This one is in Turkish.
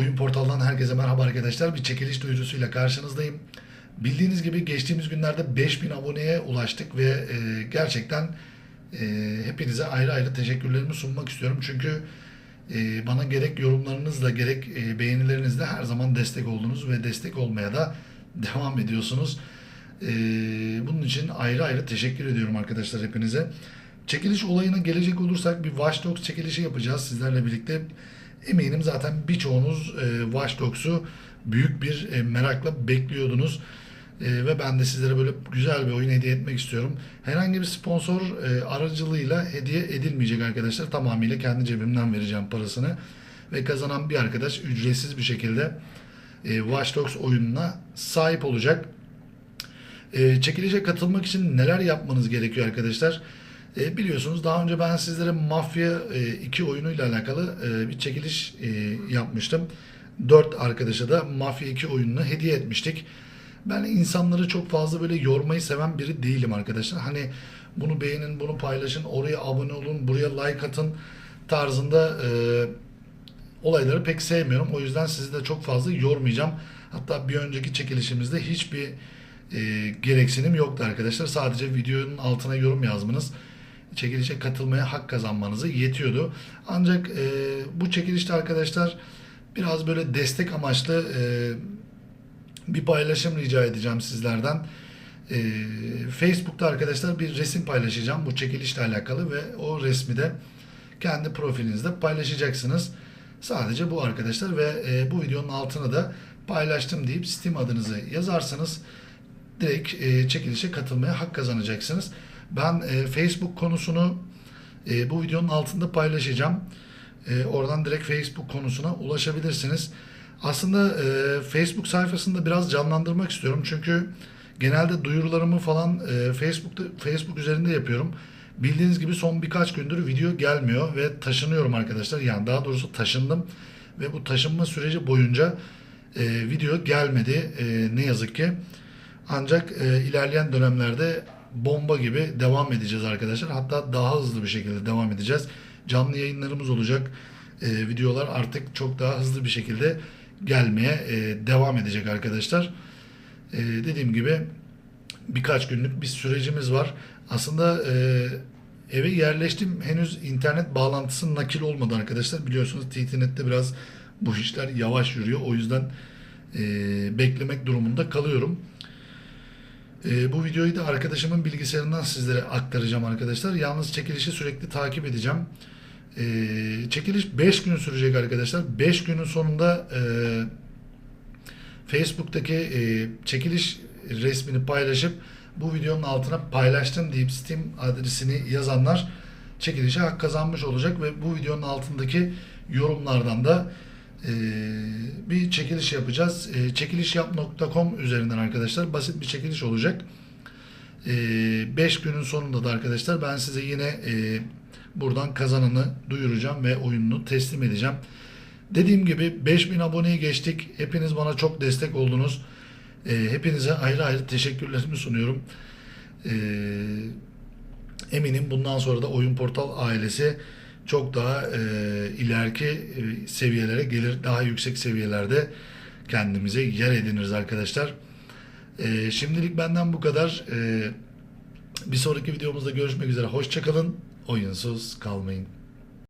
Oyun Portal'dan herkese merhaba arkadaşlar. Bir çekiliş duyurusuyla karşınızdayım. Bildiğiniz gibi geçtiğimiz günlerde 5000 aboneye ulaştık ve e, gerçekten e, hepinize ayrı ayrı teşekkürlerimi sunmak istiyorum. Çünkü e, bana gerek yorumlarınızla gerek e, beğenilerinizle her zaman destek oldunuz ve destek olmaya da devam ediyorsunuz. E, bunun için ayrı ayrı teşekkür ediyorum arkadaşlar hepinize. Çekiliş olayına gelecek olursak bir Watch Dogs çekilişi yapacağız sizlerle birlikte. Eminim zaten birçoğunuz e, Watch Dogs'u büyük bir e, merakla bekliyordunuz. E, ve ben de sizlere böyle güzel bir oyun hediye etmek istiyorum. Herhangi bir sponsor e, aracılığıyla hediye edilmeyecek arkadaşlar. Tamamıyla kendi cebimden vereceğim parasını. Ve kazanan bir arkadaş ücretsiz bir şekilde e, Watch Dogs oyununa sahip olacak. E, çekilişe katılmak için neler yapmanız gerekiyor arkadaşlar? E, biliyorsunuz daha önce ben sizlere Mafya 2 oyunuyla alakalı e, bir çekiliş e, yapmıştım. 4 arkadaşa da Mafya 2 oyununu hediye etmiştik. Ben insanları çok fazla böyle yormayı seven biri değilim arkadaşlar. Hani bunu beğenin, bunu paylaşın, oraya abone olun, buraya like atın tarzında e, olayları pek sevmiyorum. O yüzden sizi de çok fazla yormayacağım. Hatta bir önceki çekilişimizde hiçbir e, gereksinim yoktu arkadaşlar. Sadece videonun altına yorum yazmanız çekilişe katılmaya hak kazanmanızı yetiyordu. Ancak e, bu çekilişte arkadaşlar biraz böyle destek amaçlı e, bir paylaşım rica edeceğim sizlerden. E, Facebook'ta arkadaşlar bir resim paylaşacağım bu çekilişle alakalı ve o resmi de kendi profilinizde paylaşacaksınız. Sadece bu arkadaşlar ve e, bu videonun altına da paylaştım deyip Steam adınızı yazarsanız direkt e, çekilişe katılmaya hak kazanacaksınız. Ben e, Facebook konusunu e, bu videonun altında paylaşacağım. E, oradan direkt Facebook konusuna ulaşabilirsiniz. Aslında e, Facebook sayfasında biraz canlandırmak istiyorum. Çünkü genelde duyurularımı falan e, Facebook'ta Facebook üzerinde yapıyorum. Bildiğiniz gibi son birkaç gündür video gelmiyor ve taşınıyorum arkadaşlar. Yani daha doğrusu taşındım ve bu taşınma süreci boyunca e, video gelmedi e, ne yazık ki. Ancak e, ilerleyen dönemlerde bomba gibi devam edeceğiz arkadaşlar. Hatta daha hızlı bir şekilde devam edeceğiz. Canlı yayınlarımız olacak. E, videolar artık çok daha hızlı bir şekilde gelmeye e, devam edecek arkadaşlar. E, dediğim gibi birkaç günlük bir sürecimiz var. Aslında e, eve yerleştim. Henüz internet bağlantısı nakil olmadı arkadaşlar. Biliyorsunuz TTNet'te biraz bu işler yavaş yürüyor. O yüzden e, beklemek durumunda kalıyorum. E, bu videoyu da arkadaşımın bilgisayarından sizlere aktaracağım arkadaşlar. Yalnız çekilişi sürekli takip edeceğim. E, çekiliş 5 gün sürecek arkadaşlar. 5 günün sonunda e, Facebook'taki e, çekiliş resmini paylaşıp bu videonun altına paylaştım deyip Steam adresini yazanlar çekilişe hak kazanmış olacak ve bu videonun altındaki yorumlardan da e, bir çekiliş yapacağız. E, çekilişyap.com üzerinden arkadaşlar basit bir çekiliş olacak. 5 günün sonunda da arkadaşlar ben size yine e, buradan kazananı duyuracağım ve oyununu teslim edeceğim. Dediğim gibi 5000 aboneyi geçtik. Hepiniz bana çok destek oldunuz. Hepinize ayrı ayrı teşekkürlerimi sunuyorum. Eminim bundan sonra da Oyun Portal ailesi çok daha e, ileriki e, seviyelere gelir. Daha yüksek seviyelerde kendimize yer ediniriz arkadaşlar. E, şimdilik benden bu kadar. E, bir sonraki videomuzda görüşmek üzere. Hoşçakalın. Oyunsuz kalmayın.